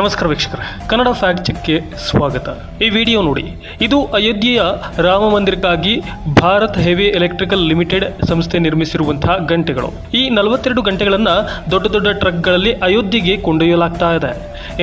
ನಮಸ್ಕಾರ ವೀಕ್ಷಕರ, ಕನ್ನಡ ಫ್ಯಾಕ್ಟ್ ಚೆಕ್ಗೆ ಸ್ವಾಗತ. ಈ ವಿಡಿಯೋ ನೋಡಿ, ಇದು ಅಯೋಧ್ಯೆಯ ರಾಮ ಮಂದಿರಕ್ಕಾಗಿ ಭಾರತ್ ಹೆವಿ ಎಲೆಕ್ಟ್ರಿಕಲ್ ಲಿಮಿಟೆಡ್ ಸಂಸ್ಥೆ ನಿರ್ಮಿಸಿರುವಂತಹ ಗಂಟೆಗಳು. ಈ ನಲವತ್ತೆರಡು ಗಂಟೆಗಳನ್ನು ದೊಡ್ಡ ದೊಡ್ಡ ಟ್ರಕ್ಗಳಲ್ಲಿ ಅಯೋಧ್ಯೆಗೆ ಕೊಂಡೊಯ್ಯಲಾಗ್ತಾ ಇದೆ.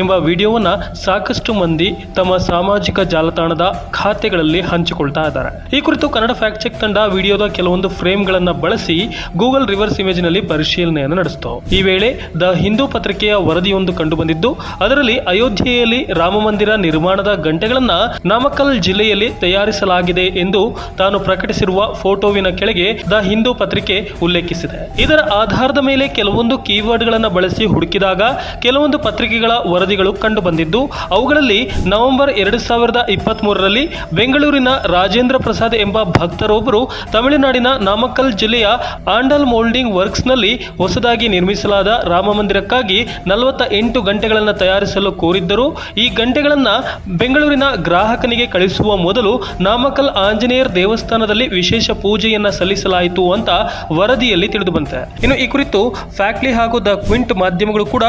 ಎಂಬ ವಿಡಿಯೋವನ್ನು ಸಾಕಷ್ಟು ಮಂದಿ ತಮ್ಮ ಸಾಮಾಜಿಕ ಜಾಲತಾಣದ ಖಾತೆಗಳಲ್ಲಿ ಹಂಚಿಕೊಳ್ತಾ ಇದ್ದಾರೆ. ಈ ಕುರಿತು ಕನ್ನಡ ಫ್ಯಾಕ್ಟ್ ಚೆಕ್ ತಂಡ ವಿಡಿಯೋದ ಕೆಲವೊಂದು ಫ್ರೇಮ್ಗಳನ್ನು ಬಳಸಿ ಗೂಗಲ್ ರಿವರ್ಸ್ ಇಮೇಜ್ನಲ್ಲಿ ಪರಿಶೀಲನೆಯನ್ನು ನಡೆಸಿತು. ಈ ವೇಳೆ ದ ಹಿಂದೂ ಪತ್ರಿಕೆಯ ವರದಿಯೊಂದು ಕಂಡುಬಂದಿದ್ದು ಅದರಲ್ಲಿ ಅಯೋಧ್ಯೆಯಲ್ಲಿ ರಾಮ ಮಂದಿರ ನಿರ್ಮಾಣದ ಗಂಟೆಗಳನ್ನ ನಾಮಕ್ಕಲ್ ಜಿಲ್ಲೆಯಲ್ಲಿ ತಯಾರಿಸಲಾಗಿದೆ ಎಂದು ತಾನು ಪ್ರಕಟಿಸಿರುವ ಫೋಟೋವಿನ ಕೆಳಗೆ ದ ಹಿಂದೂ ಪತ್ರಿಕೆ ಉಲ್ಲೇಖಿಸಿದೆ. ಇದರ ಆಧಾರದ ಮೇಲೆ ಕೆಲವೊಂದು ಕೀವರ್ಡ್ಗಳನ್ನು ಬಳಸಿ ಹುಡುಕಿದಾಗ ಕೆಲವೊಂದು ಪತ್ರಿಕೆಗಳ ವರದಿಗಳು ಕಂಡುಬಂದಿದ್ದು, ಅವುಗಳಲ್ಲಿ ನವೆಂಬರ್ ಎರಡು ಸಾವಿರದ ಇಪ್ಪತ್ತ್ ಮೂರರಲ್ಲಿ ಬೆಂಗಳೂರಿನ ರಾಜೇಂದ್ರ ಪ್ರಸಾದ್ ಎಂಬ ಭಕ್ತರೊಬ್ಬರು ತಮಿಳುನಾಡಿನ ನಾಮಕ್ಕಲ್ ಜಿಲ್ಲೆಯ ಆಂಡಲ್ ಮೋಲ್ಡಿಂಗ್ ವರ್ಕ್ಸ್ನಲ್ಲಿ ಹೊಸದಾಗಿ ನಿರ್ಮಿಸಲಾದ ರಾಮ ಮಂದಿರಕ್ಕಾಗಿ ನಲವತ್ತ ಎಂಟು ಗಂಟೆಗಳನ್ನು ತಯಾರಿಸಲು ಕೋರಿದ್ದರು ಈ ಗಂಟೆಗಳನ್ನು ಬೆಂಗಳೂರಿನ ಗ್ರಾಹಕನಿಗೆ ಕಳಿಸುವ ಮೊದಲು ನಾಮಕಲ್ ಆಂಜನೇಯರ್ ದೇವಸ್ಥಾನದಲ್ಲಿ ವಿಶೇಷ ಪೂಜೆಯನ್ನು ಸಲ್ಲಿಸಲಾಯಿತು ಅಂತ ವರದಿಯಲ್ಲಿ ತಿಳಿದುಬಂತೆ. ಇನ್ನು ಈ ಕುರಿತು ಫ್ಯಾಕ್ಟ್ಲಿ ಹಾಗೂ ದ ಕ್ವಿಂಟ್ ಮಾಧ್ಯಮಗಳು ಕೂಡ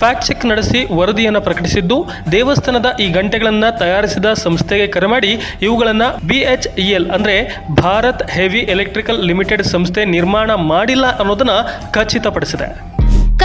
ಫ್ಯಾಕ್ಟ್ ಚೆಕ್ ನಡೆಸಿ ವರದಿಯನ್ನು ಪ್ರಕಟಿಸಿದ್ದು, ದೇವಸ್ಥಾನದ ಈ ಗಂಟೆಗಳನ್ನು ತಯಾರಿಸಿದ ಸಂಸ್ಥೆಗೆ ಕರೆ ಮಾಡಿ ಇವುಗಳನ್ನು ಬಿ ಎಚ್ ಇ ಎಲ್ ಅಂದರೆ ಭಾರತ್ ಹೆವಿ ಎಲೆಕ್ಟ್ರಿಕಲ್ ಲಿಮಿಟೆಡ್ ಸಂಸ್ಥೆ ನಿರ್ಮಾಣ ಮಾಡಿಲ್ಲ ಅನ್ನೋದನ್ನ ಖಚಿತಪಡಿಸಿದೆ.